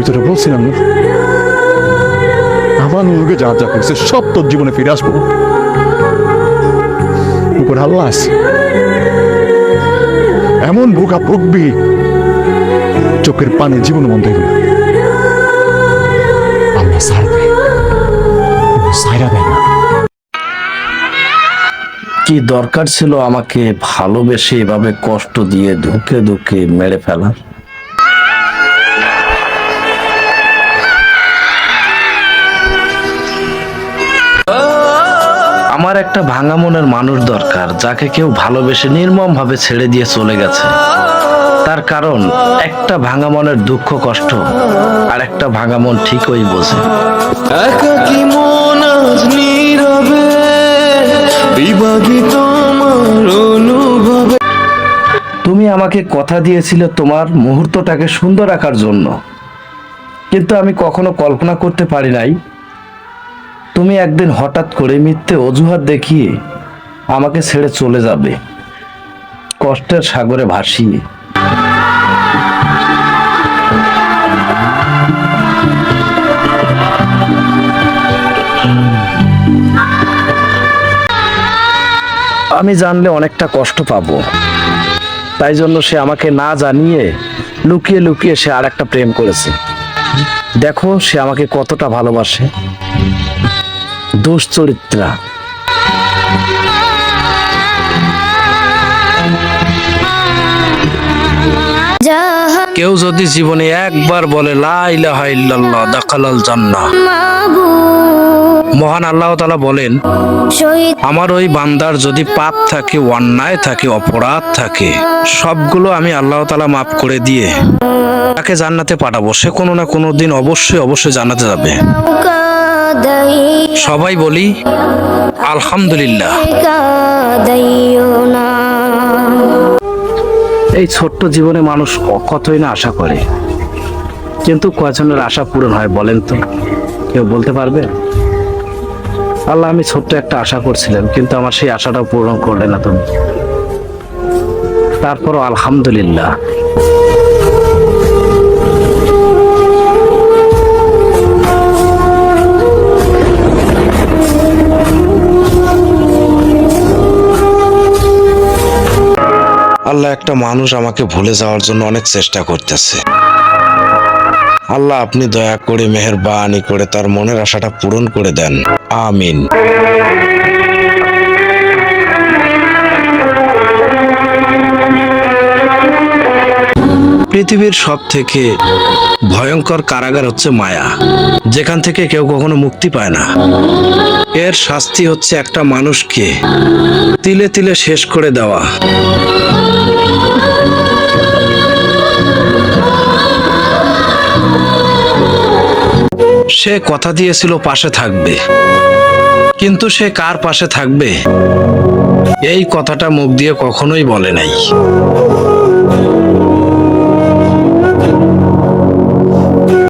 আমি তোরা বলছিলাম না। আমার লোকে যা যা করছে, সব তোর জীবনে ফিরে আসব। উপর আল্লাহ আছে। এমন ভোগা ভুগবি চোখের পানি জীবন বন্ধ দেয়। কি দরকার ছিল আমাকে ভালোবেসে এভাবে কষ্ট দিয়ে ধুকে ধুকে মেরে ফেলার? আমার একটা ভাঙা মনের মানুষ দরকার যাকে কেউ ভালোবেসে নির্মম ভাবে ছেড়ে দিয়ে চলে গেছে। তার কারণ একটা ভাঙা মনের দুঃখ কষ্ট আর একটা ভাঙা মন ঠিকই বোঝে। তুমি আমাকে কথা দিয়েছিলে তোমার মুহূর্তটাকে সুন্দর রাখার জন্য। কিন্তু আমি কখনো কল্পনা করতে পারি নাই তুমি একদিন হঠাৎ করে মিথ্যে অজুহাত দেখিয়ে আমাকে ছেড়ে চলে যাবে। কষ্টের সাগরে ভাসিয়ে। আমি জানলে অনেকটা কষ্ট পাবো। তাই জন্য সে আমাকে না জানিয়ে লুকিয়ে লুকিয়ে সে আর একটা প্রেম করেছে। দেখো সে আমাকে কতটা ভালোবাসে। দুশ্চরিত্রা। কেউ যদি জীবনে একবার বলে মহান আল্লাহ তাআলা বলেন, আমার ওই বান্দার যদি পাপ থাকে, অন্যায় থাকে, অপরাধ থাকে, সবগুলো আমি আল্লাহ তালা মাফ করে দিয়ে তাকে জান্নাতে পাঠাবো। সে কোনো না কোনো দিন অবশ্যই অবশ্যই জান্নাতে যাবে। সবাই বলি, আলহামদুলিল্লাহ। এই ছোট্ট জীবনে মানুষ কতই না আশা করে। কিন্তু কয়জনের আশা পূরণ হয় বলেন তো? কেউ বলতে পারবে? আল্লাহ, আমি ছোট্ট একটা আশা করছিলাম, কিন্তু আমার সেই আশাটাও পূরণ করলে না তুমি। তারপরও আলহামদুলিল্লাহ। আল্লাহ একটা মানুষ আমাকে ভুলে যাওয়ার জন্য অনেক চেষ্টা করতেছে। আল্লাহ আপনি দয়া করে মেহেরবানি করে তার মনের আশাটা পূরণ করে দেন। আমিন। পৃথিবীর সব থেকে ভয়ঙ্কর কারাগার হচ্ছে মায়া। যেখান থেকে কেউ কখনো মুক্তি পায় না। এর শাস্তি হচ্ছে একটা মানুষকে তিলে তিলে শেষ করে দেওয়া। সে কথা দিয়েছিল, পাশে থাকবে। কিন্তু সে কার পাশে থাকবে? এই কথাটা মুখ দিয়ে কখনোই বলে নাই।